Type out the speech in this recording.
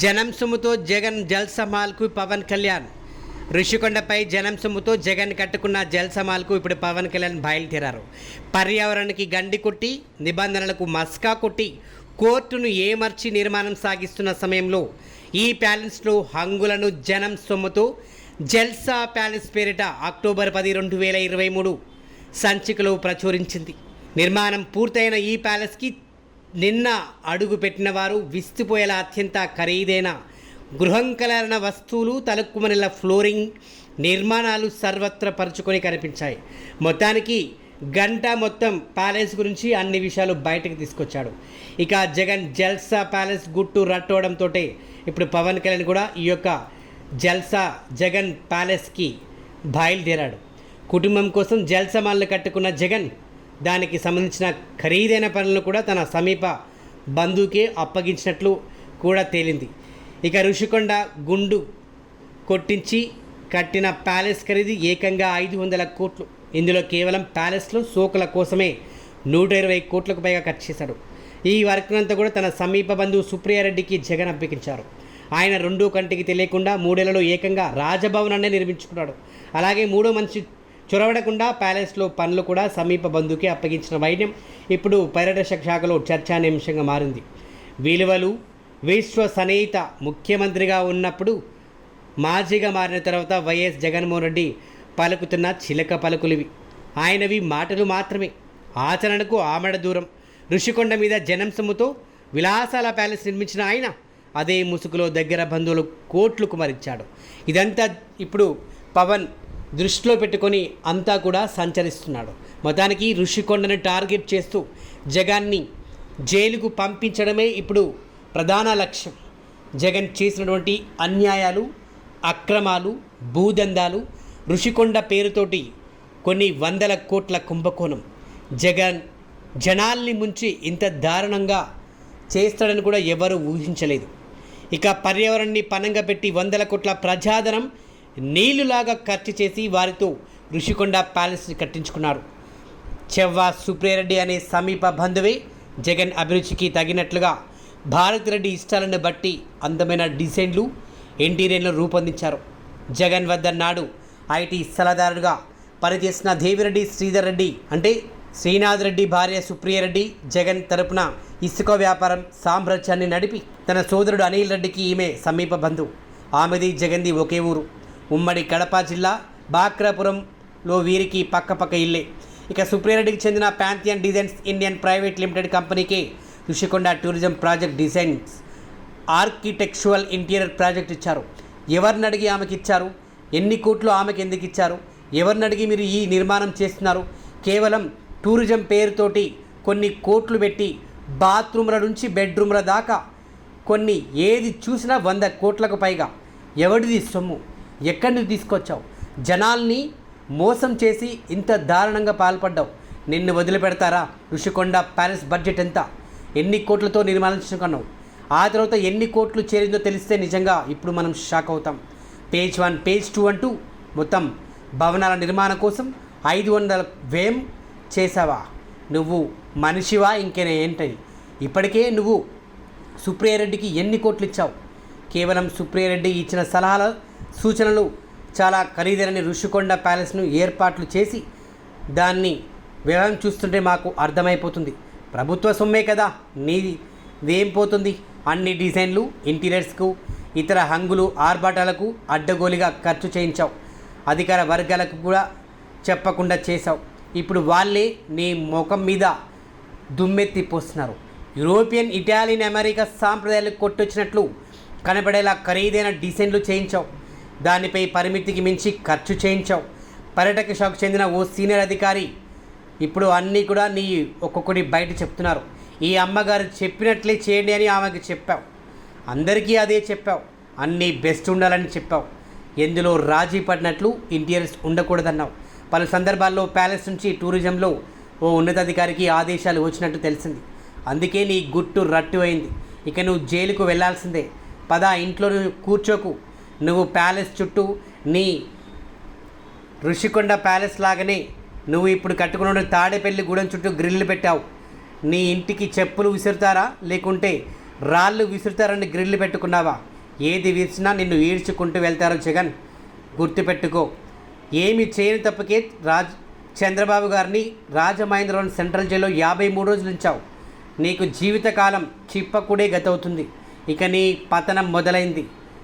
జనం సొమ్ముతో జగన్ జల్సమాల్కు పవన్ కళ్యాణ్. ఋషికొండపై జనం సొమ్ముతో జగన్ కట్టుకున్న జల్సమాల్కు ఇప్పుడు పవన్ కళ్యాణ్ బయలుదేరారు. పర్యావరణానికి గండి కొట్టి నిబంధనలకు మస్కా కొట్టి కోర్టును ఏమర్చి నిర్మాణం సాగిస్తున్న సమయంలో ఈ ప్యాలెస్లో హంగులను జనం సొమ్ముతో జల్సా ప్యాలెస్ పేరిట అక్టోబర్ పది రెండు వేల ఇరవై మూడు సంచికలో ప్రచురించింది. నిర్మాణం పూర్తయిన ఈ ప్యాలెస్కి నిన్న అడుగు పెట్టిన వారు విస్తుపోయేలా అత్యంత ఖరీదైన గృహంకలరణ వస్తువులు తలుక్కుమనిల ఫ్లోరింగ్ నిర్మాణాలు సర్వత్ర పరుచుకొని కనిపించాయి. మొత్తానికి గంట మొత్తం ప్యాలెస్ గురించి అన్ని విషయాలు బయటకు తీసుకొచ్చాడు. ఇక జగన్ జల్సా ప్యాలెస్ గుట్టు రట్టవడంతో ఇప్పుడు పవన్ కళ్యాణ్ కూడా ఈ యొక్క జల్సా జగన్ ప్యాలెస్కి బయలుదేరాడు. కుటుంబం కోసం జల్సమాలను కట్టుకున్న జగన్ దానికి సంబంధించిన ఖరీదైన పనులను కూడా తన సమీప బంధువుకే అప్పగించినట్లు కూడా తేలింది. ఇక ఋషికొండ గుండు కొట్టించి కట్టిన ప్యాలెస్ ఖరీదు ఏకంగా ఐదు వందల కోట్లు. ఇందులో కేవలం ప్యాలెస్లో సోకుల కోసమే నూట ఇరవై కోట్లకు పైగా ఖర్చు చేశాడు. ఈ వర్క్నంతా కూడా తన సమీప బంధువు సుప్రియారెడ్డికి జగన్ అప్పగించారు. ఆయన రెండో కంటికి తెలియకుండా మూడేళ్ళలో ఏకంగా రాజభవనాన్ని నిర్మించుకున్నాడు. అలాగే మూడో మనిషి చొరవడకుండా ప్యాలెస్లో పనులు కూడా సమీప బంధువుకి అప్పగించిన వైద్యం ఇప్పుడు పర్యటక శాఖలో చర్చానీయాంశంగా మారింది. విలువలు విశ్వసనీయత ముఖ్యమంత్రిగా ఉన్నప్పుడు మాజీగా మారిన తర్వాత వైఎస్ జగన్మోహన్ రెడ్డి పలుకుతున్న చిలక పలుకులివి. ఆయనవి మాటలు మాత్రమే. ఆచరణకు ఆమడ దూరం. ఋషికొండ మీద జనం సొమ్ముతో విలాసాల ప్యాలెస్ నిర్మించిన ఆయన అదే ముసుగులో దగ్గర బంధువులు కోట్లు కుమరించాడు. ఇదంతా ఇప్పుడు పవన్ దృష్టిలో పెట్టుకొని అంతా కూడా సంచరిస్తున్నాడు. మొత్తానికి ఋషికొండను టార్గెట్ చేస్తూ జగన్ని జైలుకు పంపించడమే ఇప్పుడు ప్రధాన లక్ష్యం. జగన్ చేసినటువంటి అన్యాయాలు అక్రమాలు భూదందాలు ఋషికొండ పేరుతోటి కొన్ని వందల కోట్ల కుంభకోణం. జగన్ జనాల్ని ముంచి ఇంత దారుణంగా చేస్తాడని కూడా ఎవరు ఊహించలేదు. ఇక పర్యావరణాన్ని పనంగా పెట్టి వందల కోట్ల ప్రజాధనం నీళ్ళులాగా ఖర్చు చేసి వారితో ఋషికొండ ప్యాలెస్ని కట్టించుకున్నారు. చెవ్వా సుప్రియారెడ్డి అనే సమీప బంధువే జగన్ అభిరుచికి తగినట్లుగా భారత్ రెడ్డి ఇష్టాలను బట్టి అందమైన డిజైన్లు ఇంటీరియర్లు రూపొందించారు. జగన్ వద్ద నాడు ఐటీ సలహాదారుగా పనిచేసిన దేవిరెడ్డి శ్రీధర్ రెడ్డి అంటే శ్రీనాథ్ రెడ్డి భార్య సుప్రియరెడ్డి జగన్ తరపున ఇసుక వ్యాపారం సామ్రాజ్యాన్ని నడిపి తన సోదరుడు అనిల్ రెడ్డికి ఈమె సమీప బంధువు. ఆమెది జగన్ది ఒకే ఊరు. ఉమ్మడి కడప జిల్లా బాక్రాపురంలో వీరికి పక్కపక్క ఇల్లే. ఇక సుప్రియారెడ్డికి చెందిన Pantheon designs Indian private limited కంపెనీకి Rushikonda tourism project designs architectural interior project ఇచ్చారు. ఎవరిని అడిగి ఆమెకి ఇచ్చారు? ఎన్ని కోట్లు ఆమెకి ఎందుకు ఇచ్చారు? ఎవరిని అడిగి మీరు ఈ నిర్మాణం చేస్తున్నారు? కేవలం టూరిజం పేరుతోటి కొన్ని కోట్లు పెట్టి బాత్రూమ్ల నుంచి బెడ్రూమ్ల దాకా కొన్ని ఏది చూసినా వంద కోట్లకు పైగా. ఎవడిది సొమ్ము? ఎక్కడి నుంచి తీసుకొచ్చావు? జనాల్ని మోసం చేసి ఇంత దారుణంగా పాల్పడ్డావు. నిన్ను వదిలిపెడతారా? ఋషికొండ ప్యాలెస్ బడ్జెట్ ఎంత? ఎన్ని కోట్లతో నిర్మాణించుకున్నావు ఆ తర్వాత ఎన్ని కోట్లు చేరిందో తెలిస్తే నిజంగా ఇప్పుడు మనం షాక్ అవుతాం. పేజ్ వన్ పేజ్ టూ అంటూ మొత్తం భవనాల నిర్మాణం కోసం ఐదు వందల వ్యయం చేసావా నువ్వు మనిషివా? ఇంకేనా ఏంటని ఇప్పటికే నువ్వు సుప్రియారెడ్డికి ఎన్ని కోట్లు ఇచ్చావు? కేవలం సుప్రియారెడ్డి ఇచ్చిన సలహాల సూచనలు చాలా ఖరీదైన ఋషికొండ ప్యాలెస్ను ఏర్పాట్లు చేసి దాన్ని వ్యవహారం చూస్తుంటే మాకు అర్థమైపోతుంది. ప్రభుత్వ సొమ్మే కదా నీది ఇదేం పోతుంది? అన్ని డిజైన్లు ఇంటీరియర్స్కు ఇతర హంగులు ఆర్భాటాలకు అడ్డగోలిగా ఖర్చు చేయించావు. అధికార వర్గాలకు కూడా చెప్పకుండా చేశావు. ఇప్పుడు వాళ్ళే నీ ముఖం మీద దుమ్మెత్తి పోస్తున్నారు. యూరోపియన్ ఇటాలియన్ అమెరికా సాంప్రదాయాలకు కొట్టొచ్చినట్లు కనబడేలా ఖరీదైన డిజైన్లు చేయించావు. దానిపై పరిమితికి మించి ఖర్చు చేయించావు. పర్యాటక శాఖకు చెందిన ఓ సీనియర్ అధికారి ఇప్పుడు అన్నీ కూడా నీ ఒక్కొక్కటి బయట చెప్తున్నారు. ఈ అమ్మగారు చెప్పినట్లే చేయండి అని ఆమెకు చెప్పావు. అందరికీ అదే చెప్పావు. అన్నీ బెస్ట్ ఉండాలని చెప్పావు. ఎందులో రాజీ పడినట్లు ఇంటీరియర్స్ ఉండకూడదన్నావు. పలు సందర్భాల్లో ప్యాలెస్ నుంచి టూరిజంలో ఓ ఉన్నతాధికారికి ఆదేశాలు వచ్చినట్టు తెలిసింది. అందుకే నీ గుట్టు రట్టు అయింది. ఇక నువ్వు జైలుకు వెళ్ళాల్సిందే పద ఇంట్లో కూర్చోకు. నువ్వు ప్యాలెస్ చుట్టూ నీ ఋషికొండ ప్యాలెస్ లాగానే నువ్వు ఇప్పుడు కట్టుకున్న తాడేపల్లి గూడెం చుట్టూ గ్రిల్లు పెట్టావు. నీ ఇంటికి చెప్పులు విసురుతారా? లేకుంటే రాళ్ళు విసురుతారని గ్రిల్లు పెట్టుకున్నావా? ఏది విసినా నిన్ను ఈడ్చుకుంటూ వెళ్తారు జగన్. గుర్తుపెట్టుకో. ఏమి చేయని తప్పకే రాజ్ చంద్రబాబు గారిని రాజమహేంద్రవరం సెంట్రల్ జైల్లో యాభై మూడు రోజులు ఉంచావు. నీకు జీవితకాలం చిప్పకుడే గతవుతుంది. ఇక నీ పతనం మొదలైంది.